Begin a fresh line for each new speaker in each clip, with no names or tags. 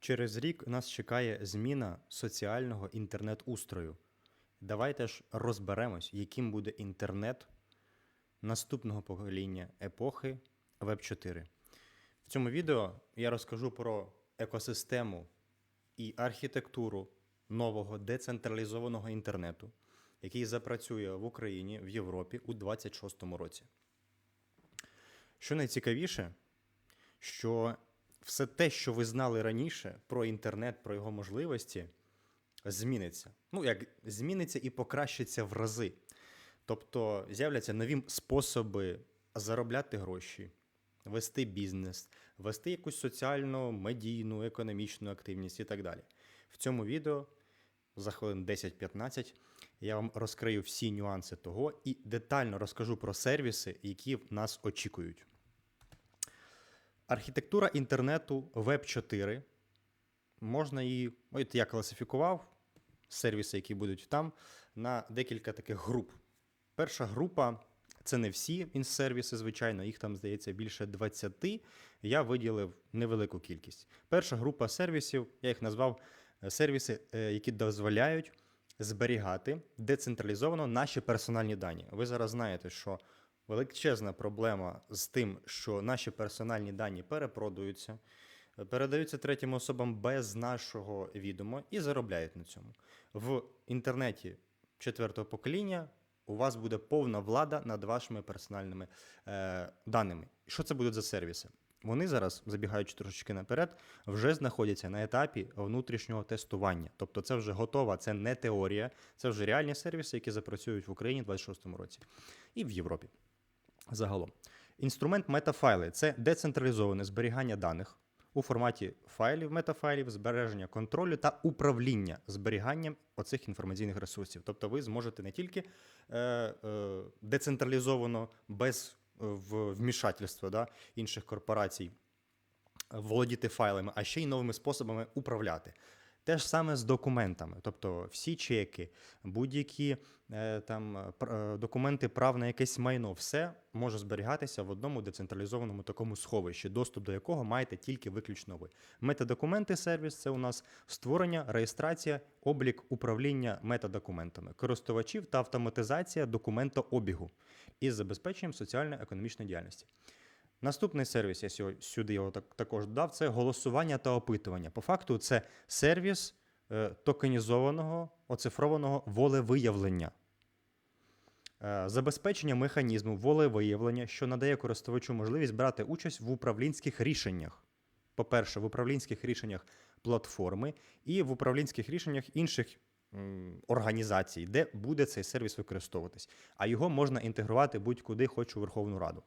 Через рік нас чекає зміна соціального інтернет-устрою. Давайте ж розберемось, яким буде інтернет наступного покоління епохи Web 4. В цьому відео я розкажу про екосистему і архітектуру нового децентралізованого інтернету, який запрацює в Україні в Європі у 2026 році. Що найцікавіше, що все те, що ви знали раніше про інтернет, про його можливості, зміниться. Ну, як зміниться і покращиться в рази. Тобто з'являться нові способи заробляти гроші, вести бізнес, вести якусь соціальну, медійну, економічну активність і так далі. В цьому відео за хвилин 10-15 я вам розкрию всі нюанси того і детально розкажу про сервіси, які нас очікують. Архітектура інтернету Web 4. Можна її, от я класифікував сервіси, які будуть там, на декілька таких груп. Перша група це не всі інсервіси, звичайно, їх там, здається, більше 20. Я виділив невелику кількість. Перша група сервісів, я їх назвав е, сервіси, е, які дозволяють зберігати децентралізовано наші персональні дані. Ви зараз знаєте, що величезна проблема з тим, що наші персональні дані перепродуються, е, передаються третім особам без нашого відома і заробляють на цьому. В інтернеті четвертого покоління у вас буде повна влада над вашими персональними е, даними. Що це будуть за сервіси? Вони зараз, забігаючи трошечки наперед, вже знаходяться на етапі внутрішнього тестування. Тобто це вже готова, це не теорія, це вже реальні сервіси, які запрацюють в Україні в 2026 році і в Європі. Загалом, інструмент метафайли це децентралізоване зберігання даних у форматі файлів, метафайлів, збереження контролю та управління зберіганням оцих інформаційних ресурсів. Тобто ви зможете не тільки е, е, децентралізовано, без е, вмішательства да, інших корпорацій володіти файлами, а ще й новими способами управляти. Те ж саме з документами, тобто всі чеки, будь-які е, там е, документи прав на якесь майно, все може зберігатися в одному децентралізованому такому сховищі, доступ до якого маєте тільки виключно ви. Метадокументи сервіс це у нас створення, реєстрація, облік управління метадокументами, користувачів та автоматизація документообігу із забезпеченням соціально-економічної діяльності. Наступний сервіс, я сюди його так, також додав, це голосування та опитування. По факту, це сервіс е, токенізованого, оцифрованого волевиявлення. Е, забезпечення механізму волевиявлення, що надає користувачу можливість брати участь в управлінських рішеннях. По-перше, в управлінських рішеннях платформи і в управлінських рішеннях інших організацій, де буде цей сервіс використовуватись. А його можна інтегрувати будь-куди, хоч у Верховну Раду.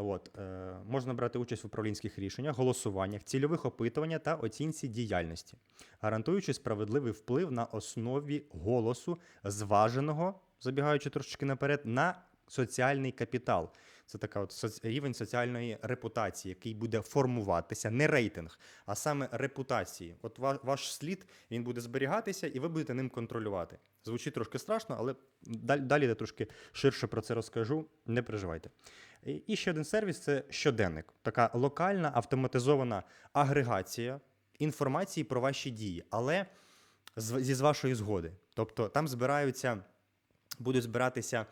От, е, можна брати участь в управлінських рішеннях, голосуваннях, цільових опитуваннях та оцінці діяльності, гарантуючи справедливий вплив на основі голосу, зваженого, забігаючи трошечки наперед, на соціальний капітал. Це така от соц... рівень соціальної репутації, який буде формуватися, не рейтинг, а саме репутації. От ваш слід він буде зберігатися, і ви будете ним контролювати. Звучить трошки страшно, але далі, я трошки ширше про це розкажу. Не переживайте. І ще один сервіс це щоденник, така локальна автоматизована агрегація інформації про ваші дії, але зі з вашої згоди. Тобто там збираються, будуть збиратися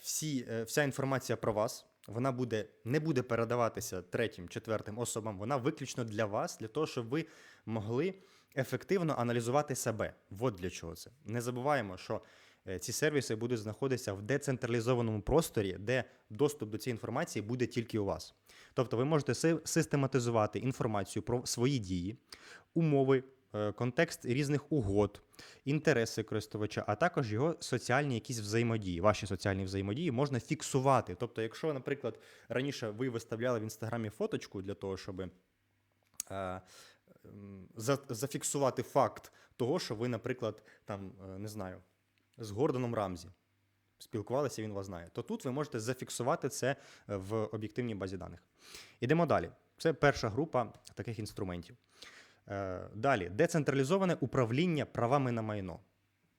всі, е, вся інформація про вас. Вона буде, не буде передаватися третім, четвертим особам. Вона виключно для вас, для того, щоб ви могли ефективно аналізувати себе. От для чого це. Не забуваємо, що е, ці сервіси будуть знаходитися в децентралізованому просторі, де доступ до цієї інформації буде тільки у вас. Тобто ви можете си- систематизувати інформацію про свої дії, умови, е, контекст різних угод, інтереси користувача, а також його соціальні якісь взаємодії. Ваші соціальні взаємодії можна фіксувати. Тобто, якщо, наприклад, раніше ви виставляли в інстаграмі фоточку для того, щоб. е, за- зафіксувати факт того, що ви, наприклад, там, е, не знаю, з Гордоном Рамзі спілкувалися, він вас знає. То тут ви можете зафіксувати це е, в об'єктивній базі даних. Ідемо далі. Це перша група таких інструментів. Е, Далі, децентралізоване управління правами на майно.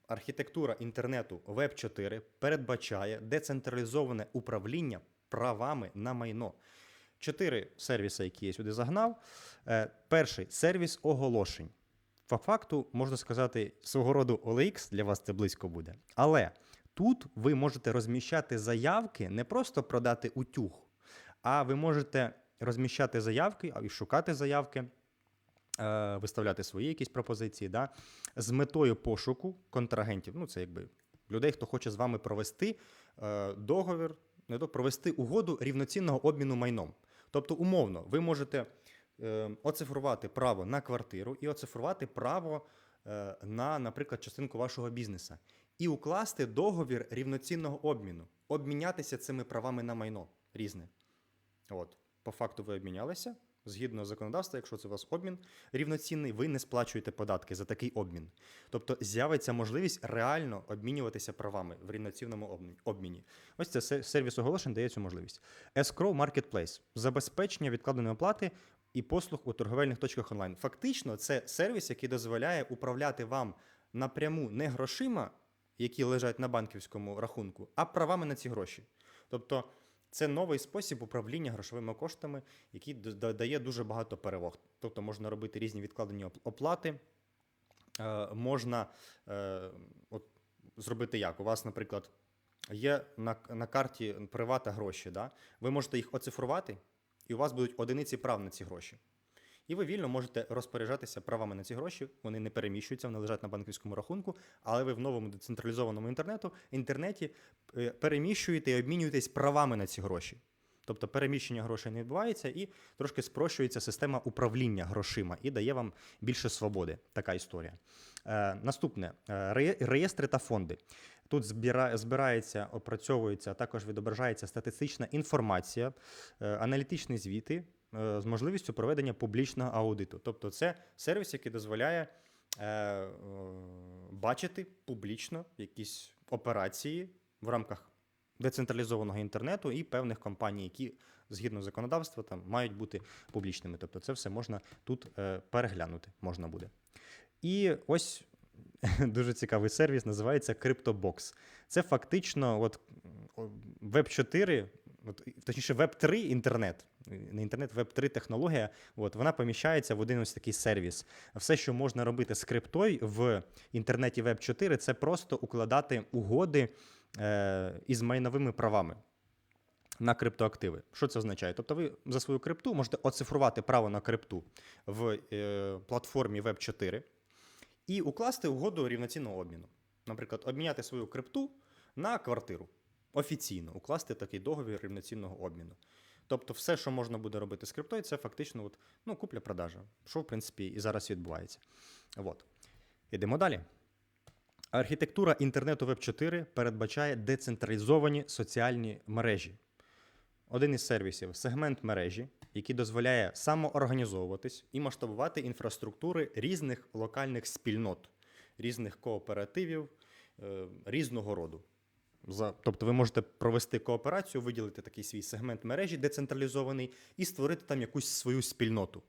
Архітектура інтернету Web 4 передбачає децентралізоване управління правами на майно. чотири сервіси, які я сюди загнав. Е, перший сервіс оголошень. По факту, можна сказати, свого роду OLX для вас це близько буде. Але тут ви можете розміщати заявки, не просто продати утюг, а ви можете розміщати заявки і шукати заявки, виставляти свої якісь пропозиції, да, з метою пошуку контрагентів. Ну, це якби людей, хто хоче з вами провести е, договір, не то провести угоду рівноцінного обміну майном. Тобто, умовно, ви можете е, оцифрувати право на квартиру і оцифрувати право е, на, наприклад, частинку вашого бізнесу. І укласти договір рівноцінного обміну, обмінятися цими правами на майно різне. От, по факту ви обмінялися. Згідно законодавства, якщо це у вас обмін рівноцінний, ви не сплачуєте податки за такий обмін. Тобто з'явиться можливість реально обмінюватися правами в рівноцінному обмі- обміні. Ось це сервіс оголошень дає цю можливість. Escrow Marketplace – забезпечення відкладеної оплати і послуг у торговельних точках онлайн. Фактично, це сервіс, який дозволяє управляти вам напряму не грошима, які лежать на банківському рахунку, а правами на ці гроші. Тобто це новий спосіб управління грошовими коштами, який дає дуже багато переваг. Тобто можна робити різні відкладені оплати. Е, можна е, от, зробити як? У вас, наприклад, є на, на карті привата гроші. Да? Ви можете їх оцифрувати, і у вас будуть одиниці прав на ці гроші. І ви вільно можете розпоряджатися правами на ці гроші. Вони не переміщуються, вони лежать на банківському рахунку, але ви в новому децентралізованому інтернету, інтернеті е, переміщуєте і обмінюєтесь правами на ці гроші. Тобто переміщення грошей не відбувається і трошки спрощується система управління грошима і дає вам більше свободи. Така історія. Е, наступне е, реєстри та фонди. Тут збирається, опрацьовується, а також відображається статистична інформація, е, аналітичні звіти з можливістю проведення публічного аудиту. Тобто, це сервіс, який дозволяє е, е, бачити публічно якісь операції в рамках децентралізованого інтернету і певних компаній, які згідно законодавства там мають бути публічними. Тобто, це все можна тут е, переглянути можна буде. І ось дуже цікавий сервіс, називається CryptoBox. Це фактично от, Web 4, от, точніше, Web 3 інтернет. Не інтернет, Web 3 технологія. От, вона поміщається в один ось такий сервіс. Все, що можна робити з криптою в інтернеті Web 4, це просто укладати угоди е, із майновими правами. На криптоактиви. Що це означає? Тобто ви за свою крипту можете оцифрувати право на крипту в е, платформі Web 4 і укласти угоду рівноцінного обміну. Наприклад, обміняти свою крипту на квартиру. Офіційно укласти такий договір рівноцінного обміну. Тобто, все, що можна буде робити з криптою, це фактично от, ну, купля-продажа, що в принципі і зараз відбувається. От. Ідемо далі. Архітектура інтернету Web 4 передбачає децентралізовані соціальні мережі. Один із сервісів сегмент мережі, який дозволяє самоорганізовуватись і масштабувати інфраструктури різних локальних спільнот, різних кооперативів е, різного роду. За, тобто ви можете провести кооперацію, виділити такий свій сегмент мережі децентралізований і створити там якусь свою спільноту.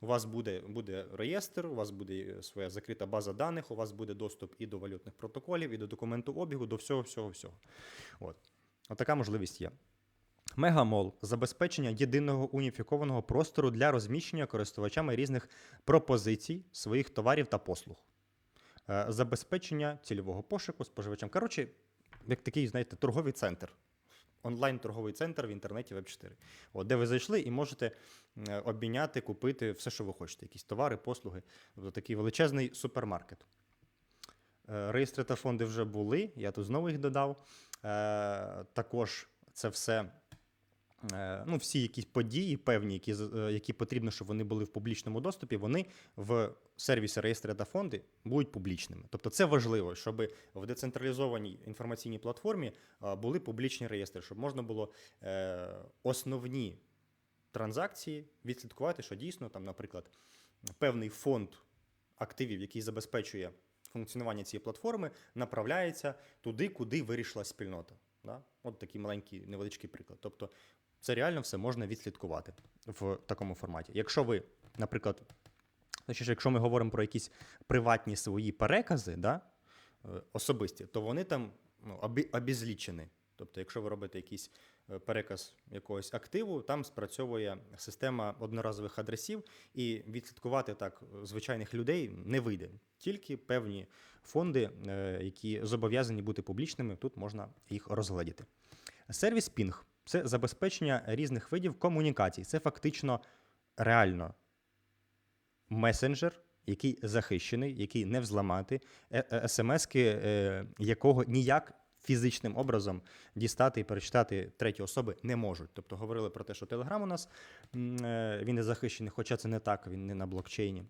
У вас буде, буде реєстр, у вас буде е, своя закрита база даних, у вас буде доступ і до валютних протоколів, і до документу обігу, до всього, всього, всього. От. Отака можливість є. Мегамол забезпечення єдиного уніфікованого простору для розміщення користувачами різних пропозицій своїх товарів та послуг. Е, Забезпечення цільового пошуку споживачам. Коротше, як такий, знаєте, торговий центр. Онлайн-торговий центр в інтернеті Web4. От, де ви зайшли і можете обміняти, купити все, що ви хочете. Якісь товари, послуги. Тобто такий величезний супермаркет. Е, Реєстри та фонди вже були, я тут знову їх додав. Е, Також це все. Е, Ну, всі якісь події певні, які, е, які потрібно, щоб вони були в публічному доступі, вони в сервісі реєстри та фонди будуть публічними. Тобто це важливо, щоб в децентралізованій інформаційній платформі були публічні реєстри, щоб можна було е, основні транзакції відслідкувати, що дійсно там, наприклад, певний фонд активів, який забезпечує функціонування цієї платформи, направляється туди, куди вирішила спільнота. Да? От такий маленький невеличкий приклад. Тобто, це реально все можна відслідкувати в такому форматі. Якщо ви, наприклад, значить, якщо ми говоримо про якісь приватні свої перекази, да, е, особисті, то вони там ну, обі- обізлічені. Тобто, якщо ви робите якісь переказ якогось активу, там спрацьовує система одноразових адресів, і відслідкувати так звичайних людей не вийде. Тільки певні фонди, е, які зобов'язані бути публічними, тут можна їх розгледіти. Сервіс Ping – це забезпечення різних видів комунікацій. Це фактично реально месенджер, який захищений, який не взламати, е- е- смски, якого ніяк фізичним образом дістати і перечитати треті особи не можуть. Тобто говорили про те, що Telegram у нас е, він не захищений, хоча це не так, він не на блокчейні.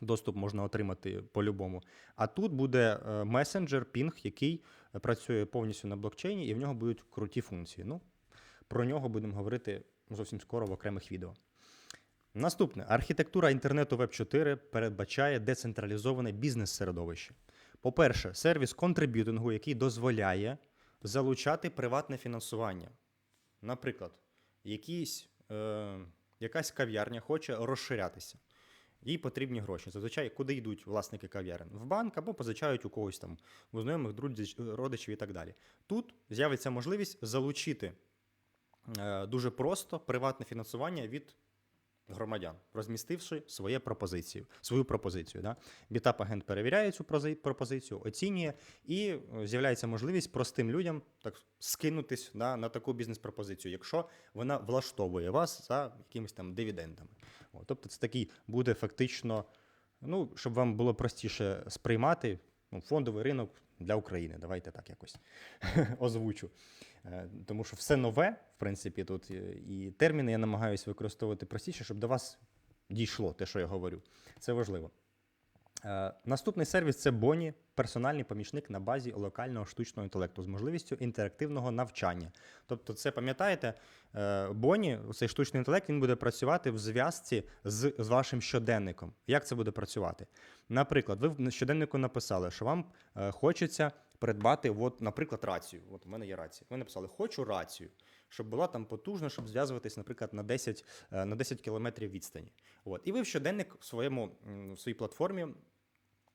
Доступ можна отримати по-любому. А тут буде е, месенджер, пінг, який працює повністю на блокчейні, і в нього будуть круті функції. Ну, про нього будемо говорити зовсім скоро в окремих відео. Наступне архітектура інтернету Web 4 передбачає децентралізоване бізнес-середовище. По-перше, сервіс контриб'ютингу, який дозволяє залучати приватне фінансування. Наприклад, якийсь, е, якась кав'ярня хоче розширятися. Їй потрібні гроші. Зазвичай куди йдуть власники кав'ярень? В банк або позичають у когось там, у знайомих, родичів і так далі. Тут з'явиться можливість залучити е, дуже просто приватне фінансування від громадян, розмістивши своє пропозицію, свою пропозицію. Да? Бітап-агент перевіряє цю пропозицію, оцінює, і е, з'являється можливість простим людям так скинутись да, на таку бізнес-пропозицію, якщо вона влаштовує вас за якимись там дивідендами. О, тобто це такий буде фактично, ну, щоб вам було простіше сприймати ну, фондовий ринок для України. Давайте так якось озвучу. Е, Тому що все нове, в принципі, тут е, і терміни я намагаюся використовувати простіше, щоб до вас дійшло те, що я говорю. Це важливо. Е, Наступний сервіс це Боні, персональний помічник на базі локального штучного інтелекту з можливістю інтерактивного навчання. Тобто, це пам'ятаєте, Боні, цей штучний інтелект, він буде працювати в зв'язці з, з вашим щоденником. Як це буде працювати? Наприклад, ви в щоденнику написали, що вам хочеться придбати, от, наприклад, рацію. От у мене є рація. Ви написали, хочу рацію, щоб була там потужна, щоб зв'язуватись, наприклад, на 10, е, на 10 кілометрів відстані. От. І ви в щоденник в, своєму, в своїй платформі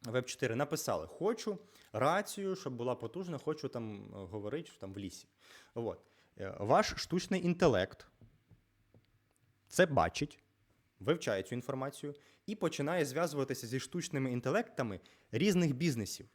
Web 4 написали: хочу рацію, щоб була потужна, хочу там е, говорити там в лісі. От. Е, Ваш штучний інтелект це бачить, вивчає цю інформацію і починає зв'язуватися зі штучними інтелектами різних бізнесів.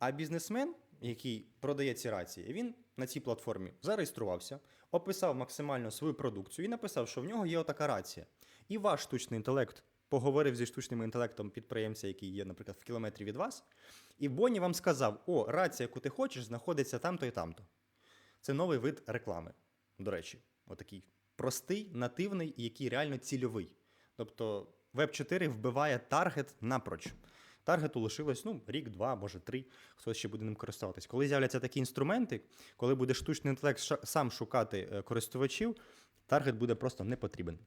А бізнесмен, який продає ці рації, він на цій платформі зареєструвався, описав максимально свою продукцію і написав, що в нього є отака рація. І ваш штучний інтелект поговорив зі штучним інтелектом підприємця, який є, наприклад, в кілометрі від вас, і Бонні вам сказав: о, рація, яку ти хочеш, знаходиться там-то і там-то. Це новий вид реклами, до речі, отакий простий, нативний який реально цільовий. Тобто Web 4 вбиває таргет напроч. Таргету лишилось ну, рік, два, може три, хтось ще буде ним користуватись. Коли з'являться такі інструменти, коли буде штучний інтелект сам шукати е, користувачів, таргет буде просто не потрібен.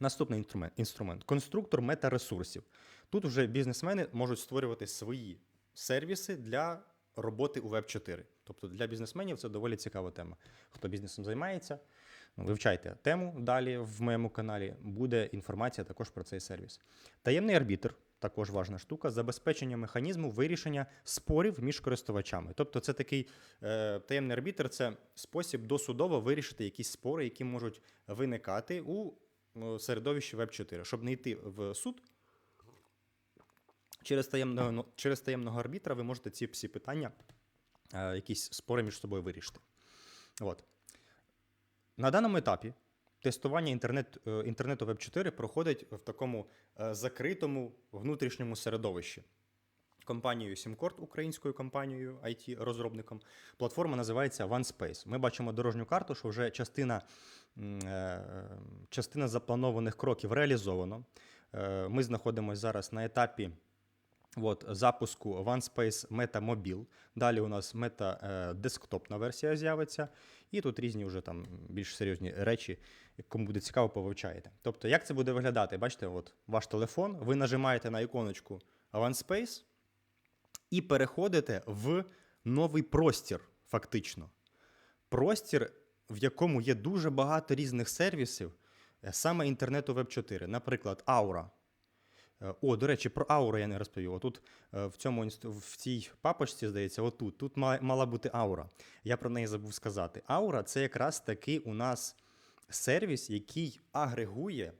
Наступний інструмент, інструмент конструктор метаресурсів. Тут вже бізнесмени можуть створювати свої сервіси для роботи у Web 4. Тобто для бізнесменів це доволі цікава тема. Хто бізнесом займається, ну, вивчайте тему далі в моєму каналі. Буде інформація також про цей сервіс. Таємний арбітр також важна штука забезпечення механізму вирішення спорів між користувачами. Тобто, це такий е, таємний арбітр це спосіб досудово вирішити якісь спори, які можуть виникати у е, середовищі Web 4, щоб не йти в суд. Через таємного, ну, через таємного арбітра ви можете ці всі питання, е, якісь спори між собою вирішити. От. На даному етапі тестування інтернет, е, інтернету Web 4 проходить в такому е, закритому внутрішньому середовищі. Компанією SimCort, українською компанією IT-розробником. Платформа називається OneSpace. Ми бачимо дорожню карту, що вже частина, е, частина запланованих кроків реалізовано. Ми знаходимося зараз на етапі от, запуску OneSpace Meta Mobile. Далі у нас Meta е, десктопна версія з'явиться. І тут різні вже там більш серйозні речі, кому буде цікаво, повивчаєте. Тобто, як це буде виглядати? Бачите, от ваш телефон, ви нажимаєте на іконочку OneSpace і переходите в новий простір, фактично. Простір, в якому є дуже багато різних сервісів, е, саме інтернету Web 4. Наприклад, Aura. Е, О, до речі, про ауру я не розповів. Отут е, в цьому в цій папочці, здається, отут. Тут мала бути аура. Я про неї забув сказати. Аура це якраз таки у нас сервіс, який агрегує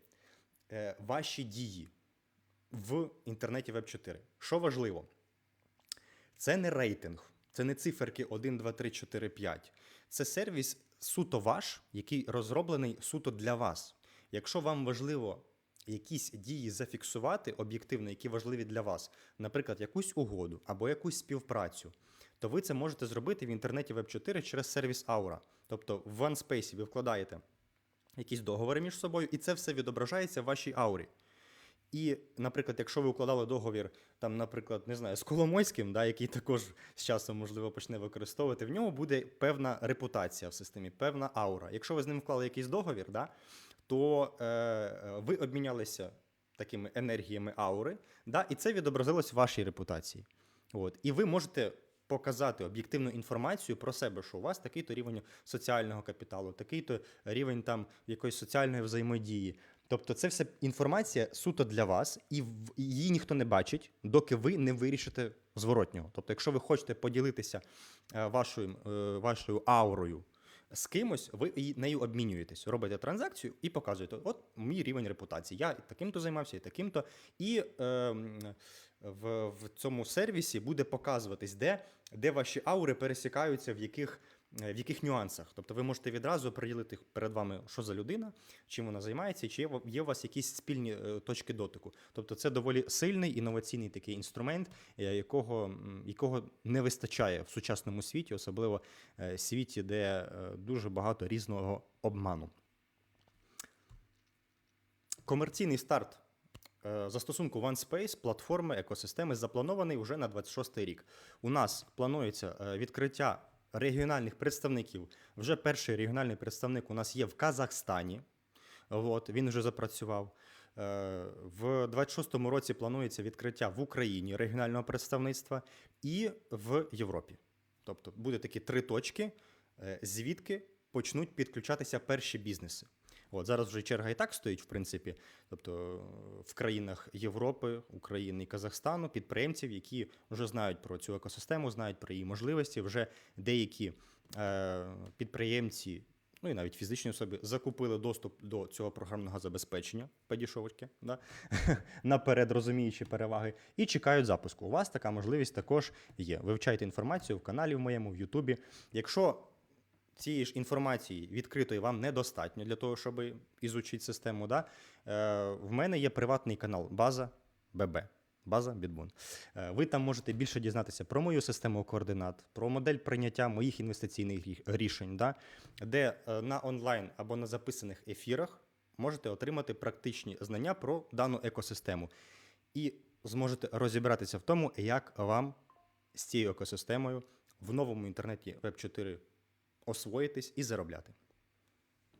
е, ваші дії в інтернеті Web 4. Що важливо? Це не рейтинг, це не циферки 1, 2, 3, 4, 5. Це сервіс суто ваш, який розроблений суто для вас. Якщо вам важливо якісь дії зафіксувати об'єктивно, які важливі для вас, наприклад, якусь угоду або якусь співпрацю, то ви це можете зробити в інтернеті Web 4 через сервіс Aura. Тобто в OneSpace ви вкладаєте якісь договори між собою, і це все відображається в вашій аурі. І, наприклад, якщо ви укладали договір, там, наприклад, не знаю, з Коломойським, да, який також з часом, можливо, почне використовувати, в нього буде певна репутація в системі, певна аура. Якщо ви з ним вклали якийсь договір, да, то е, е, ви обмінялися такими енергіями аури, да, і це відобразилось в вашій репутації. От. І ви можете показати об'єктивну інформацію про себе, що у вас такий-то рівень соціального капіталу, такий-то рівень там якоїсь соціальної взаємодії. Тобто, це все інформація суто для вас, і її ніхто не бачить, доки ви не вирішите зворотнього. Тобто, якщо ви хочете поділитися е, вашою, е, вашою аурою з кимось, ви нею обмінюєтесь, робите транзакцію і показуєте: от мій рівень репутації. Я таким-то займався, і таким-то. І е, в, в цьому сервісі буде показуватись, де, де ваші аури пересікаються, в яких, в яких нюансах. Тобто ви можете відразу приділити перед вами, що за людина, чим вона займається, чи є, у вас якісь спільні е, точки дотику. Тобто це доволі сильний інноваційний такий інструмент, е, якого, якого не вистачає в сучасному світі, особливо е, світі, де е, дуже багато різного обману. Комерційний старт е, застосунку OneSpace платформи екосистеми запланований вже на 26 рік. У нас планується е, відкриття регіональних представників. Вже перший регіональний представник у нас є в Казахстані. От, він вже запрацював. Е, В 26-му році планується відкриття в Україні регіонального представництва і в Європі. Тобто буде такі три точки, е, звідки почнуть підключатися перші бізнеси. От зараз вже черга і так стоїть, в принципі. Тобто в країнах Європи, України і Казахстану підприємців, які вже знають про цю екосистему, знають про її можливості. Вже деякі е, підприємці, ну і навіть фізичні особи, закупили доступ до цього програмного забезпечення, подішовочки, да? наперед розуміючи переваги, і чекають запуску. У вас така можливість також є. Вивчайте інформацію в каналі в моєму, в Ютубі. Якщо цієї ж інформації відкритої вам недостатньо для того, щоб ізучити систему. Да? Е, в мене є приватний канал База ББ. База Бідбун. Е, Ви там можете більше дізнатися про мою систему координат, про модель прийняття моїх інвестиційних рішень, да? де е, на онлайн або на записаних ефірах можете отримати практичні знання про дану екосистему. І зможете розібратися в тому, як вам з цією екосистемою в новому інтернеті Web 4 освоїтись і заробляти.